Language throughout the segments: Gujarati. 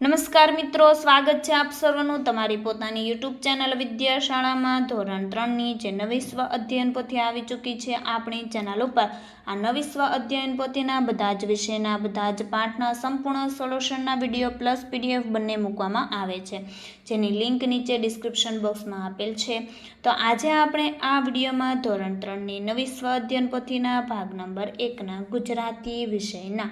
નમસ્કાર મિત્રો, સ્વાગત છે આપ સર્વનું તમારી પોતાની યુટ્યુબ ચેનલ વિદ્યાશાળામાં. ધોરણ ત્રણની જે નવી સ્વ અધ્યયન પોથી આવી ચૂકી છે આપણી ચેનલ ઉપર. આ નવી સ્વ અધ્યયન પોથીના બધા જ વિષયના, બધા જ પાઠના, સંપૂર્ણ સોલ્યુશનના વીડિયો પ્લસ પીડીએફ બંને મૂકવામાં આવે છે. જેની લિંક નીચે ડિસ્ક્રિપ્શન બોક્સમાં આપેલ છે. તો આજે આપણે આ વિડીયોમાં ધોરણ ત્રણની નવી સ્વ અધ્યયન પોથીના ભાગ નંબર એકના ગુજરાતી વિષયના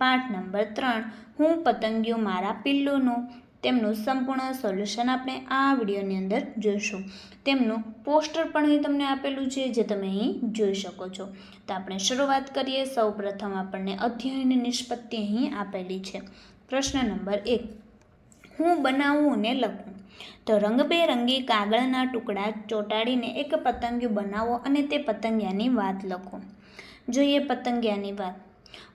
પાઠ નંબર ત્રણ. હું પતંગિયું મારા પિલ્લુનું. તેમનું સંપૂર્ણ સોલ્યુશન આપણે આ વિડીયોની અંદર જોઈશું. તેમનું પોસ્ટર પણ અહીં તમને આપેલું છે, જે તમે અહીં જોઈ શકો છો. તો આપણે શરૂઆત કરીએ. સૌ પ્રથમ આપણને અધ્યયનની નિષ્પત્તિ અહીં આપેલી છે. પ્રશ્ન નંબર એક. હું બનાવું અને લખું? તો રંગબેરંગી કાગળના ટુકડા ચોંટાડીને એક પતંગિયું બનાવો અને તે પતંગિયાની વાત લખો. જોઈએ પતંગિયાની વાત.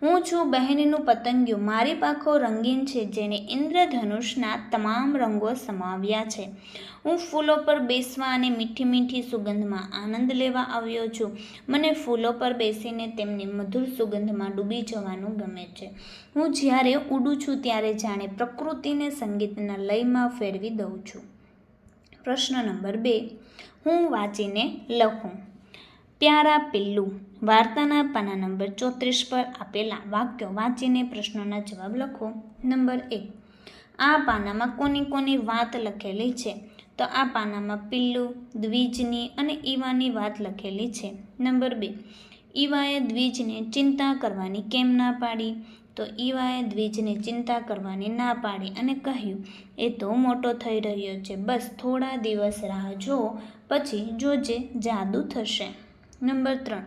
હું છું બહેનનું પતંગિયું. મારી પાંખો રંગીન છે જેને ઇન્દ્રધનુષના તમામ રંગો સમાવ્યા છે. હું ફૂલો પર બેસવા અને મીઠી મીઠી સુગંધમાં આનંદ લેવા આવ્યો છું. મને ફૂલો પર બેસીને તેમની મધુર સુગંધમાં ડૂબી જવાનું ગમે છે. હું જ્યારે ઉડું છું ત્યારે જાણે પ્રકૃતિને સંગીતના લયમાં ફેરવી દઉં છું. પ્રશ્ન નંબર બે. હું વાંચીને લખું. પ્યારા પિલ્લું, વાર્તાના પાના નંબર ચોત્રીસ પર આપેલા વાક્યો વાંચીને પ્રશ્નોના જવાબ લખો. નંબર એક, આ પાનામાં કોની કોની વાત લખેલી છે? તો આ પાનામાં પિલ્લુ, દ્વિજની અને ઈવાની વાત લખેલી છે. નંબર બે, ઈવાએ દ્વિજને ચિંતા કરવાની કેમ ના પાડી? તો ઈવાએ દ્વિજને ચિંતા કરવાની ના પાડી અને કહ્યું, એ તો મોટો થઈ રહ્યો છે. બસ થોડા દિવસ રાહ જો પછી જોજે, જાદુ થશે. નંબર ત્રણ.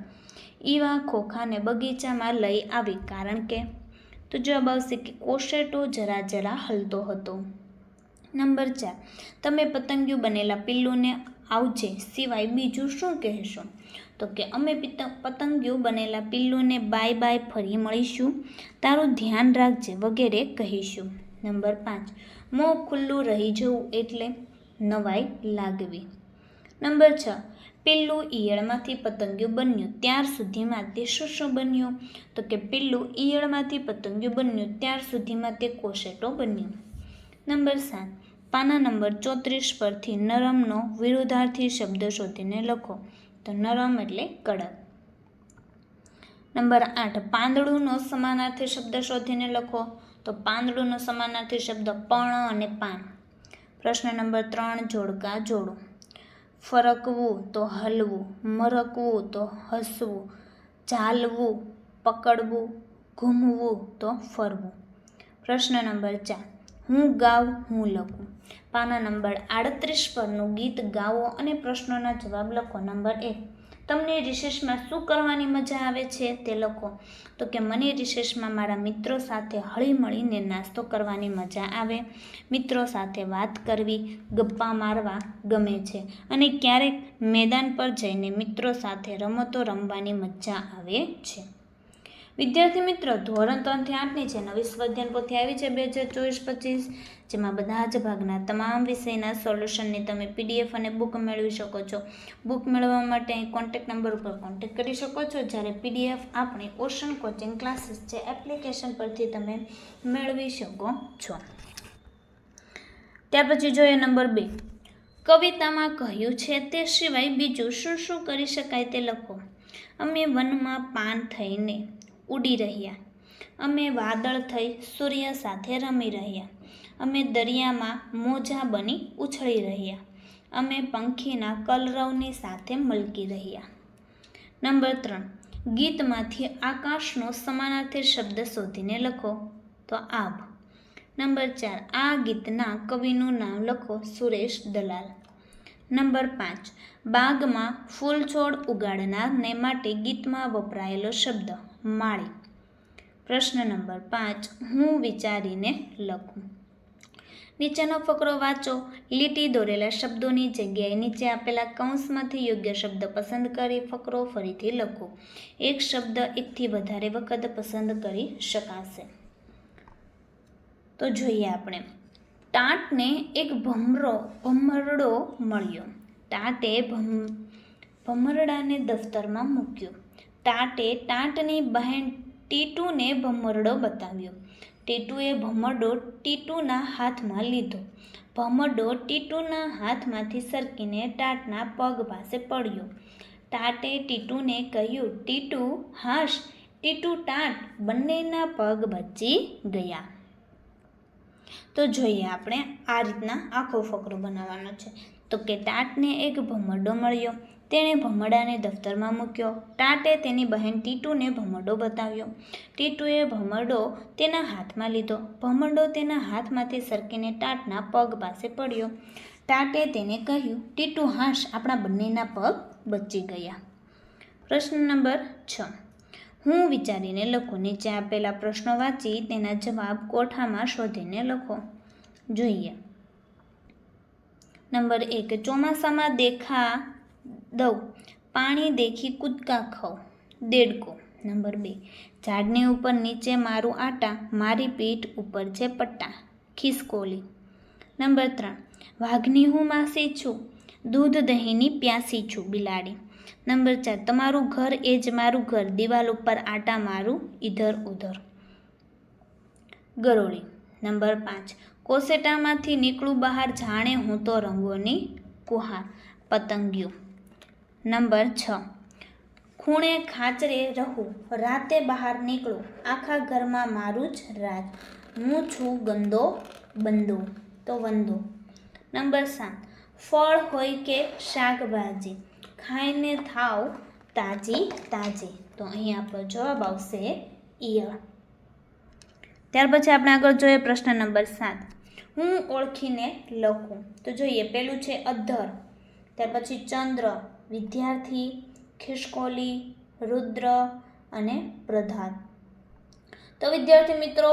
ઈવા ખોખાને બગીચામાં લઈ આવી કારણ કે? તો જવાબ આવશે કે કોશેટો જરા જરા હલતો હતો. નંબર ચાર. તમે પતંગિયું બનેલા પિલ્લુને આવજે સિવાય બીજું શું કહેશો? તો કે અમે પતંગિયું બનેલા પિલ્લુને બાય બાય ફરી મળીશું. તારું ધ્યાન રાખજે વગેરે કહીશું. નંબર પાંચ. મોં ખુલ્લું રહી જવું એટલે નવાઈ લાગવી. નંબર છ. પિલ્લું ઈયળમાંથી પતંગિયું બન્યું. ત્યાર સુધીમાં તે શું શું બન્યું. તો કે પિલ્લું ઈયળમાંથી પતંગિયું બન્યું, ત્યાર સુધીમાં તે કોશેટો બન્યું. નંબર સાત. પાના નંબર ચોત્રીસ પરથી નરમનો વિરોધાર્થી શબ્દ શોધીને લખો. તો નરમ એટલે કડક. નંબર આઠ. પાંદડુંનો સમાનાર્થી શબ્દ શોધીને લખો. તો પાંદડુંનો સમાનાર્થી શબ્દ પર્ણ અને પાન. પ્રશ્ન નંબર ત્રણ, જોડકા જોડો. ફરકવું તો હલવું, મરકવું તો હસવું ઝાલવું પકડવું, ઘૂમવું તો ફરવું. પ્રશ્ન નંબર ચાર. હું ગાઉં, હું લખું. પાના નંબર આડત્રીસ પરનું ગીત ગાવો અને પ્રશ્નોના જવાબ લખો. નંબર એક. તમને રિસેસમાં શું કરવાની મજા આવે છે તે લખો. તો કે મને રિસેસમાં મારા મિત્રો સાથે હળી મળીને નાસ્તો કરવાની મજા આવે. મિત્રો સાથે વાત કરવી, ગપ્પા મારવા ગમે છે. અને ક્યારેક મેદાન પર જઈને મિત્રો સાથે રમતો રમવાની મજા આવે છે. વિદ્યાર્થી મિત્રો, ધોરણ ત્રણથી આઠની છે નવી સ્વાધ્યાયન પોથી આવી છે બે હજાર ચોવીસ પચીસ, જેમાં બધા જ ભાગના તમામ વિષયના સોલ્યુશનની તમે પીડીએફ અને બુક મેળવી શકો છો. બુક મેળવવા માટે અહીં કોન્ટેક્ટ નંબર ઉપર કોન્ટેક્ટ કરી શકો છો. જ્યારે પીડીએફ આપણે ઓશન કોચિંગ ક્લાસીસ છે, એપ્લિકેશન પરથી તમે મેળવી શકો છો. ત્યાર પછી જોઈએ નંબર બે. કવિતામાં કહ્યું છે તે સિવાય બીજું શું શું કરી શકાય તે લખો. અમે વનમાં પાન થઈને ઉડી રહ્યા. અમે વાદળ થઈ સૂર્ય સાથે રમી રહ્યા. અમે દરિયામાં મોજા બની ઉછળી રહ્યા. અમે પંખીના કલરવની સાથે મલકી રહ્યા. નંબર ત્રણ. ગીતમાંથી આકાશનો સમાનાર્થી શબ્દ શોધીને લખો. તો આભ નંબર ચાર. આ ગીતના કવિનું નામ લખો સુરેશ દલાલ. નંબર પાંચ. બાગમાં ફૂલ છોડ ઉગાડનારને માટે ગીતમાં વપરાયેલો શબ્દ માળી. પ્રશ્ન નંબર પાંચ. હું વિચારીને લખું. નીચેનો ફકરો વાંચો. લીટી દોરેલા શબ્દોની જગ્યાએ નીચે આપેલા કૌંસમાંથી યોગ્ય શબ્દ પસંદ કરી ફકરો ફરીથી લખો. એક શબ્દ એકથી વધારે વખત પસંદ કરી શકાશે. તો જોઈએ આપણે. ટાટને એક ભમરો, ભમરડો મળ્યો. ટાટે ભમ, ભમરડાને દફતરમાં મૂક્યો. ટાટે ટાટની બહેન ટીટુને ભમરડો બતાવ્યો. ટીટુએ ભમરડો ટીટુના હાથમાં લીધો. ભમરડો ટીટુના હાથમાંથી સરકીને ટાટના પગ પાસે પડ્યો. ટાટે ટીટુને કહ્યું, ટીટુ, હાશ, ટીટુ ટાટ બંનેના પગ બચી ગયા. તો જોઈએ આપણે આ રીતના આખો ફકરો બનાવવાનો છે. તો કે ટાટને એક ભમરડો મળ્યો. તેણે ભમરડાને દફતરમાં મૂક્યો. ટાટે તેની બહેન ટીટુને ભમરડો બતાવ્યો. ટીટુએ ભમરડો તેના હાથમાં લીધો. ભમરડો તેના હાથમાંથી સરકીને ટાટના પગ પાસે પડ્યો. ટાટે તેને કહ્યું, ટીટુ, હાશ, આપણા બંનેના પગ બચી ગયા. પ્રશ્ન નંબર છ. હું વિચારીને લખું. નીચે આપેલા પ્રશ્નો વાંચી તેના જવાબ કોઠામાં શોધીને લખો. જોઈએ. નંબર એક, ચોમાસામાં દેખા દઉં. પાણી દેખી કૂદકા ખાઉં. દેડકો. નંબર બે, ઝાડની ઉપર નીચે મારું આટા, મારી પીઠ ઉપર છે પટ્ટા. ખિસકોલી. નંબર ત્રણ, વાઘની હું માસી છું. દૂધ દહીંની પ્યાસી છું બિલાડી. નંબર ચાર, તમારું ઘર એ જ મારું ઘર, દિવાલ ઉપર આટા મારું ઇધર ઉધર. ગરોળી, નંબર પાંચ, કોસેટામાંથી નીકળું બહાર જાણે હું તો રંગોની કુહાર, પતંગિયું. નંબર છ, ખૂણે ખાચરે રહું, રાતે બહાર નીકળું, આખા ઘરમાં મારું જ રાજ. હું છું ગંદો બંદો, તો વંદો. નંબર સાત, ફળ હોય કે શાકભાજી? ખાઈને થાવ તાજી તાજી. તો અહીં આપણો જવાબ આવશે ઈયળ. ત્યાર પછી આપણે આગળ જોઈએ પ્રશ્ન નંબર સાત. હું ઓળખીને લખું. તો જોઈએ, પેલું છે અધર ત્યાર પછી ચંદ્ર, વિદ્યાર્થી, ખિસકોલી, રુદ્ર અને પ્રધાન. તો વિદ્યાર્થી મિત્રો